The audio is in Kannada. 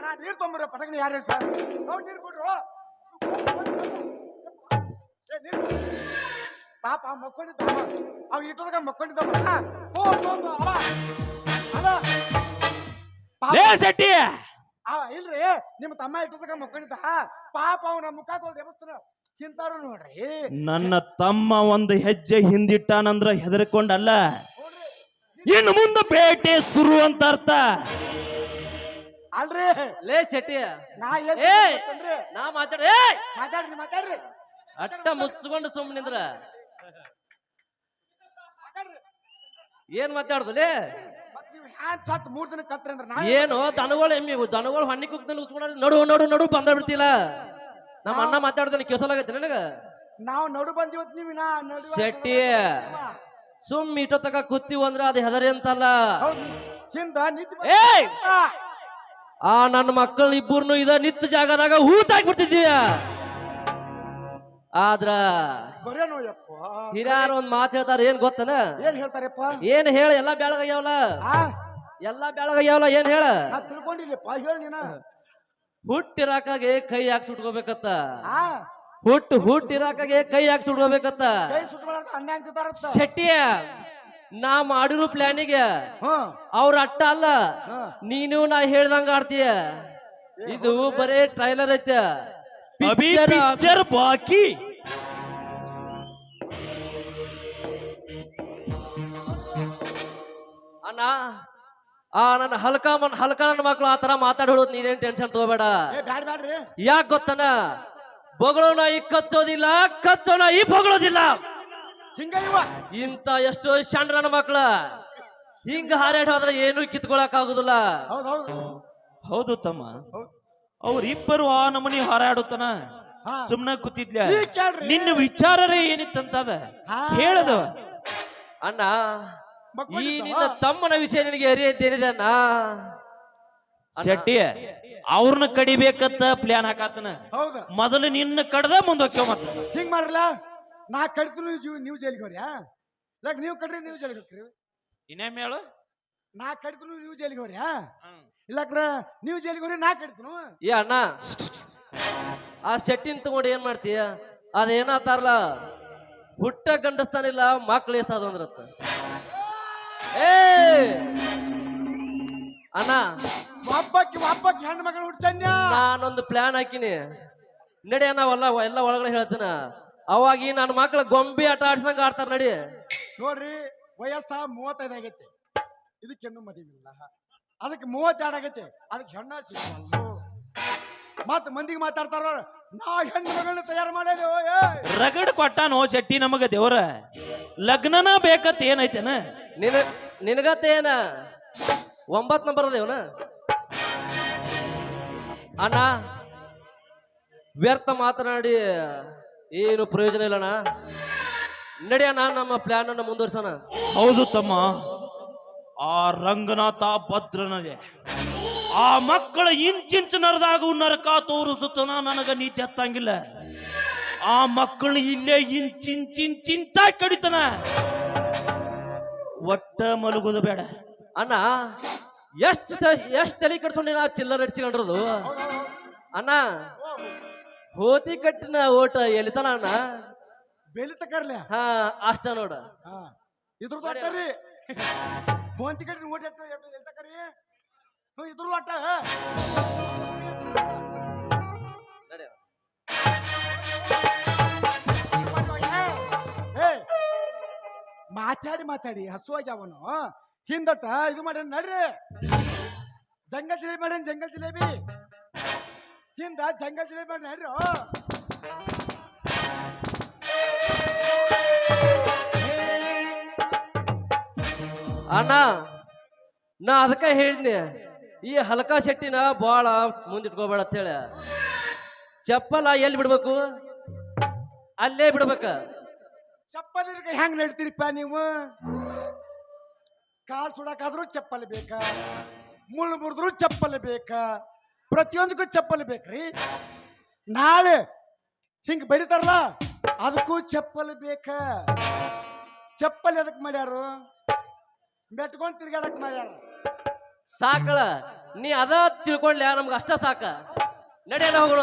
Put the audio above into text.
ಅಣ್ಣ ನೀರ್ ತೊಂಬರ ಪಟಕನ ಯಾರು ಸರ್? ಅವ್ರು ನೀರು ಕೊಡ್ರು. ಏ ನೀರು ಕೊಡು. ಪಾಪ ಮಕ್ಕೊಂಡಿದ್ದ ಅವ್. ಇಟ್ಟದಾಗ ಮಕ್ಕೊಂಡಿದ್ದ ತೋ ತೋ ತೋ ಅವ ಅಲ್ಲ ಪಾಪ ಲೇ ಶೆಟ್ಟಿ. ಅವ ಇಲ್ರಿ ನಿಮ್ಮ ತಮ್ಮ ಇಟ್ಟದಾಗ ಮಕ್ಕೊಂಡಿದ್ದ. ಪಾಪ ಅವನ ಮುಖ ತೋಲ್ ದೇವಸ್ಥಾನ ತಿಂತಾರು ನೋಡ್ರಿ. ನನ್ನ ತಮ್ಮ ಒಂದು ಹೆಜ್ಜೆ ಹಿಂದಿಟ್ಟಾನಂದ್ರ ಹೆದರ್ಕೊಂಡಲ್ಲ. ನೋಡ್ರಿ. ಇನ್ನು ಮುಂದೆ ಬೇಟೆ ಶುರು ಅಂತ ಅರ್ಥ. ಅಲ್ರಿ? ಲೇ ಶೆಟ್ಟಿ. ನಾ ಏನ್ ಏಯ್! ಗೊತ್ತೇನ್ರಿ? ನಾ ಮಾತಾಡ ಏಯ್! ಮಾತಾಡ್ರಿ ಮಾತಾಡ್ರಿ. ಅಟ್ಟ ಮುಚ್ಕೊಂಡು ಸುಮ್ಮನೆ ನಿಂದ್ರ. ಮಾತಾಡ್ರಿ. ಏನ್ ಮಾತಾಡ್ದಲೇ ಮತ್ ನೀವು ಹ್ಯಾಂಗ್ ಸತ್ ಮೂರ್ ದಿನ ಕತ್ರಿ ಅಂದ್ರೆ ನಾ ಏನು ದನಗಳು ಎಮ್ಮಿ ದನಗಳು ಹಣ್ಣಿ ಕುಕ್ತಲ್ಲಿ ಉಚ್ಕೊಂಡ ನಡು ನಡು ನಡು ಬಂದ ಬಿಡ್ತಿಲ್ಲ. ನಮ್ಮ ಅಣ್ಣ ಮಾತಾಡ್ದಾನೆ ಕೆಸಲಾಗತ್ತೆ ನನಗ? ನಾವು ನಡು ಬಂದಿವತ್ ನೀವು ನಾ ನಡು ಶೆಟ್ಟಿ ಸುಮ್ ತಕ ಕೂತೀವಿ ಅಂದ್ರ ಅದು ಹೆದರಿ ಅಂತಲ್ಲ. ಹೌದು. ಹಿಂದ ನಿಂತು ಏಯ್! ಆ ನನ್ನ ಮಕ್ಕಳು ಇಬ್ಬರನ್ನು ಇದ ನಿತ್ತ ಜಾಗದಾಗ ಹೂತ್ ಹಾಕ್ಬಿಡ್ತಿದ್ದೀಯ ಆದ್ರ ಹಿರಿಯರು ಒಂದ್ ಮಾತು ಹೇಳ್ತಾರ ಏನ್ ಗೊತ್ತನ? ಏನ್ ಹೇಳ್ತಾರಪ್ಪ? ಏನ್ ಹೇಳ ಎಲ್ಲಾ ಬೆಳಗಾಗ್ಯಾವಲ್ಲ ಎಲ್ಲಾ ಬೆಳಗಾಗ್ಯಾವಲ್ಲ ಏನ್ ಹೇಳ? ತಿಳ್ಕೊಂಡಿಲ್ಲಪ್ಪ ಹೇಳಿ ನೀನ. ಹುಟ್ಟಿರಾಕಾಗೆ ಕೈ ಹಾಕಿ ಸುಟ್ಕೋಬೇಕತ್ತ ಹುಟ್ಟು ಹುಟ್ಟಿರಾಕಾಗೆ ಕೈ ಹಾಕಿ ಸುಟ್ಕೋಬೇಕತ್ತ ಶೆಟ್ಟಿಯ. ನಾ ಮಾಡಿರೋ ಪ್ಲಾನಿಗೆ ಅವ್ರ ಅಟ್ಟ ಅಲ್ಲ. ನೀನು ನಾ ಹೇಳ್ದಂಗ ಆಡ್ತೀಯ? ಇದು ಬರೇ ಟ್ರೈಲರ್ ಐತೆ. ಪಿಕ್ಚರ್ ಬಾಕಿ. ಅಣ್ಣ ಆ ನನ್ನ ಹಲ್ಕ ಮನ್ ಹಲ್ಕ ನನ್ನ ಮಕ್ಳು ಆ ತರ ಮಾತಾಡಿ ಹೇಳೋದು ನೀನೇನ್ ಟೆನ್ಷನ್ ತಗೋಬೇಡ. ಯಾಕೆ ಗೊತ್ತನ ಬೊಗಳೋನ ಈ ಕಚ್ಚೋದಿಲ್ಲ ಕಚ್ಚೋನ ಈ ಬೊಗಳೋದಿಲ್ಲ. ಹಿಂಗ ಇವ. ಇಂತ ಎಷ್ಟೋ ಸಣ್ಣ ನನ್ನ ಮಕ್ಳ. ಹಿಂಗ ಹಾರಾಟ ಹೋದ್ರೆ ಏನು ಕಿತ್ಕೊಳಕ್ ಆಗುದಿಲ್ಲ. ಹೌದ್ ಹೌದು. ಹೌದು ತಮ್ಮ. ಅವ್ರಿಬ್ಬರು ಆ ನಮನಿ ಹಾರಾಡುತ್ತಾನ? ಸುಮ್ನ ಕೂತಿದ್ಲ ಈಗ ಕೇಳ್ರಿ. ನಿನ್ನ ವಿಚಾರರೇ ಏನಿತ್ತಂತದ. ಹೇಳದು. ಅಣ್ಣ ಈ ನಿನ್ನ ತಮ್ಮನ ವಿಷಯ ನಿನಗೆ ಅರಿಯದ್ದೇನಿದೆ ಅಣ್ಣ. ಶೆಟ್ಟಿ ಅವ್ರನ್ನ ಕಡಿಬೇಕಂತ ಪ್ಲಾನ್ ಹಾಕಾತನ? ಹೌದ. ಮೊದಲು ನಿನ್ನ ಕಡ್ದ ಮುಂದಕ್ಕೆ ಮತ್ತೆ. ಹಿಂಗ್ ಮಾಡ್ರಲ್ಲ? ನಾ ಕಡ್ತೀನಿ ನೀವು ನೀವು ಜೈಲಿಗೆ ಹೋಗ್ರಿ ಲೈಕ್ ನೀವು ಕಡ್ರಿ ನೀವು ಜೈಲಿಗೆ ಹೋಗ್ರಿ. ಇನ್ನೇಮ್ ಹೇಳು? ನಾ ಕಡ್ತೀನಿ ನೀವು ಜೈಲಿಗೆ ಹೋಗ್ರಿ ಇಲ್ಲಕ್ರ ನೀವು ಜೈಲಿಗೆ ಹೋಗ್ರಿ ನಾ ಕಡ್ತೀನಿ ಏ ಅಣ್ಣ ಆ ಸೆಟ್ಟಿನ ತಗೊಂಡು ಏನ್ ಮಾಡ್ತೀಯ ಅದೇನಾತಾರಲ್ಲ ಹುಟ್ಟ ಗಂಡಸ್ತಾನಿಲ್ಲ ಮಕ್ಳು ಎಸಾದು ಅಂದ್ರತ್ತ? ಏ! ಅಣ್ಣ ಒಬ್ಬಕ್ಕೆ ಒಬ್ಬಕ್ಕೆ ಹೆಣ್ಣು ಮಗನ ಹುಡ್ಸನ್ಯ? ನಾನೊಂದು ಪ್ಲಾನ್ ಹಾಕಿನಿ. ನಡಿ ನಾವೆಲ್ಲ ಎಲ್ಲ ಒಳಗಡೆ ಹೇಳ್ತೀನ. ಅವಾಗ ಈ ನನ್ನ ಮಕ್ಳು ಗೊಂಬೆ ಆಟ ಆಡ್ಸಂಗ ಆಡ್ತಾರ ನಡಿ. ನೋಡ್ರಿ ವಯಸ್ಸ ಮೂವತ್ತೈದು ಆಗೈತಿ. ಇದಕ್ಕೆ ಹೆಣ್ಣು ಮದುವಿಲ್ಲ ಅದಕ್ಕೆ ಮೂವತ್ತೆರಡು ಆಗೈತಿ. ಅದಕ್ಕೆ ಹೆಣ್ಣ ಸಿಗಲ್ಲ. ಮತ್ ಮಂದಿಗೆ ಮಾತಾಡ್ತಾರ ನಾ ಹೆಣ್ಣು ಮಗಳನ್ನ ತಯಾರು ಮಾಡೇನಿ ಓ ಏ ರಗಡ್ ಕೊಟ್ಟಾನೋ ಶೆಟ್ಟಿ ನಮಗ ದೇವ್ರ. ಲಗ್ನನ ಬೇಕತ್ ಏನೈತೇನ? ನಿನ ನಿನಗತ್ತ ಏನ? ಒಂಬತ್ ನಂಬರ್ ಅದೇವನ ಅಣ್ಣ ವ್ಯರ್ಥ ಮಾತನಾಡಿ. ಏನು ಪ್ರಯೋಜನ ಇಲ್ಲಣ್ಣ? ನಡೆಯಣ ನಮ್ಮ ಪ್ಲಾನ್ ಅನ್ನು ಮುಂದುವರ್ಸೋಣ. ಹೌದು ತಮ್ಮ. ಆ ರಂಗನಾಥ ಭದ್ರನಗೆ ಆ ಮಕ್ಕಳ ಇಂಚಿಂಚು ನರದಾಗ ನರಕ ತೋರಿಸುತ್ತನ ನನಗ ನೀತಿ ಹತ್ತಂಗಿಲ್ಲ. ಆ ಮಕ್ಕಳು ಇಲ್ಲೇ ಇಂಚಿಂಚಿಂಚಿಂಚ ಕಡಿತನ. ಒಟ್ಟ ಮಲಗುದು ಬೇಡ. ಅಣ್ಣ ಎಷ್ಟು ಎಷ್ಟು ತಲೆ ಕಟ್ಸ್ಕೊಂಡು ನಾ ಚಿಲ್ಲರ್ ಹಚ್ಕೊಂಡ್ರದು ಅಣ್ಣ ಹೋತಿ ಕಟ್ಟಿನ ಓಟ ಎಲ್ಲಿತನ ಅಣ್ಣ? ಬೆಲಿತ ಕರ್ಲೆ? ಹಾ ಅಷ್ಟ ನೋಡ. ಹಾ ಇದ್ರದ್ದು ಒಟ್ಟ ರೀ. ಫೋನ್ ಟಿಕೆಟ್ ಓಟ್ ಎಟ್ಟು ಎಟ್ಟು ಎಲ್ಲಿ ತಕರಿ ಹ್ಞೂ ಇದ್ರದ್ದು ನಡಿ. ಮಾತಾಡಿ ಮಾತಾಡಿ. ಹಸುವಾಗಿ ಅವನು. ಹಿಂದಟ್ಟ ಇದು ಮಾಡ್ಯಾನ ನಡ್ರಿ. ಜಂಗಲ್ ಜಿಲೇಬಿ ಮಾಡ್ಯಾನ ಜಂಗಲ್ ಜಿಲೇಬಿ. ಹಿಂದ ಜಂಗಲ್ ಜಿಲ್ಲೆ ನಡ್ರಿ. ಅಣ್ಣ ನಾ ಅದಕ್ಕ ಹೇಳಿದ್ನಿ ಈ ಹಲಕ ಶೆಟ್ಟಿನ ಬಾಳ ಮುಂದಿಟ್ಕೋಬೇಡ ಅಂತೇಳಿ ಚಪ್ಪಲ ಎಲ್ಲಿ ಬಿಡ್ಬೇಕು? ಅಲ್ಲೇ ಬಿಡ್ಬೇಕ. ಚಪ್ಪಲ್ ಹೆಂಗ್ ನಡ್ತೀರಿಪ್ಪ ನೀವು? ಕಾಲ್ ಸುಡಕಾದ್ರೂ ಚಪ್ಪಲ್ ಬೇಕಾ? ಮುಳ್ಳು ಮುರಿದ್ರು ಚಪ್ಪಲ್ ಬೇಕಾ? ಪ್ರತಿಯೊಂದಕ್ಕೂ ಚಪ್ಪಲಿ ಬೇಕ್ರಿ. ನಾಳೆ ಹಿಂಗ್ ಬಡಿತಾರಲ್ಲ, ಅದಕ್ಕೂ ಚಪ್ಪಲಿ ಬೇಕಾ. ಚಪ್ಪಲಿ ಅದಕ್ಕೆ ಮಾಡ್ಯಾರು? ಮೆಟ್ಕೊಂಡ್ ತಿರ್ಗಾಡಕ್ ಮಾಡ್ಯಾರ. ಸಾಕಳ, ನೀ ಅದ ತಿಳ್ಕೊಂಡ್ಲ, ನಮ್ಗೆ ಅಷ್ಟ ಸಾಕ. ನಡೆಯಲ್ಲ ಹೋಗೋಣ.